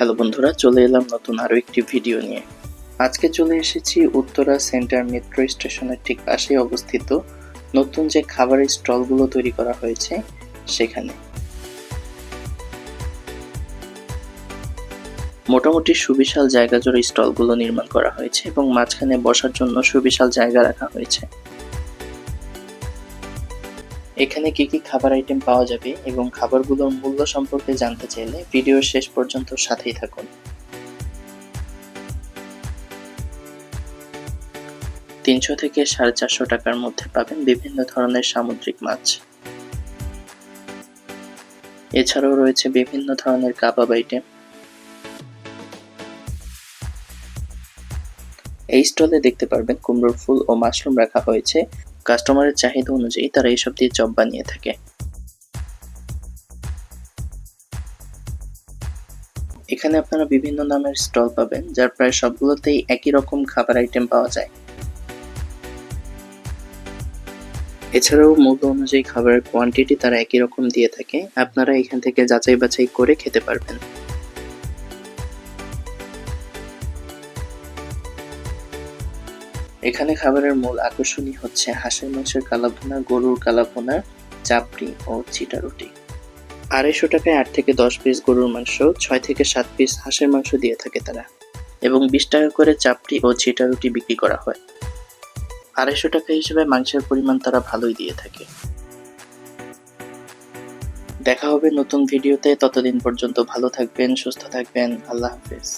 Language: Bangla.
হ্যালো বন্ধুরা, চলে এলাম নতুন আরও একটি ভিডিও নিয়ে। আজকে চলে এসেছি উত্তরা সেন্টার মেট্রো স্টেশনের ঠিক পাশে অবস্থিত নতুন যে খাবারের স্টলগুলো তৈরি করা হয়েছে সেখানে। মোটামুটি সুবিশাল জায়গা জুড়ে স্টলগুলো নির্মাণ করা হয়েছে এবং মাঝখানে বসার জন্য সুবিশাল জায়গা রাখা হয়েছে। এখানে কি কি খাবার আইটেম পাওয়া যাবে এবং খাবারগুলোর মূল্য সম্পর্কে জানতে চাইলে ভিডিওর শেষ পর্যন্ত সাথেই থাকুন। তিনশো থেকে সাড়ে চারশো টাকার মধ্যে পাবেন বিভিন্ন ধরনের সামুদ্রিক মাছ। এছাড়াও রয়েছে বিভিন্ন ধরনের কাবাব আইটেম এই স্টলে দেখতে পারবেন কুমড়োর ফুল ও মাশরুম রাখা হয়েছে। কাস্টমারের চাহিদা অনুযায়ী তারা এইসব দিয়ে চপ বানিয়ে থাকে। এখানে আপনারা বিভিন্ন নামের স্টল পাবেন, যার প্রায় সবগুলোতেই একই রকম খাবার আইটেম পাওয়া যায়। এছাড়াও মূল্য অনুযায়ী খাবারের কোয়ান্টিটি তারা একই রকম দিয়ে থাকে। আপনারা এখান থেকে যাচাই বাছাই করে খেতে পারবেন। এখানে খাবারের মূল আকর্ষণই হচ্ছে হাঁসের মাংসের কালাভুনা, গরুর কালাভুনা, চাপড়ি ও চিটা রুটি। আড়াইশো টাকায় আট থেকে দশ পিস গরুর মাংস, ছয় থেকে সাত পিস হাঁসের মাংস দিয়ে থাকে তারা এবং বিশ টাকা করে চাপড়ি ও চিটা রুটি বিক্রি করা হয়। আড়াইশো টাকা হিসেবে মাংসের পরিমাণ তারা ভালোই দিয়ে থাকে। দেখা হবে নতুন ভিডিওতে, ততদিন পর্যন্ত ভালো থাকবেন, সুস্থ থাকবেন, আল্লাহ হাফেজ।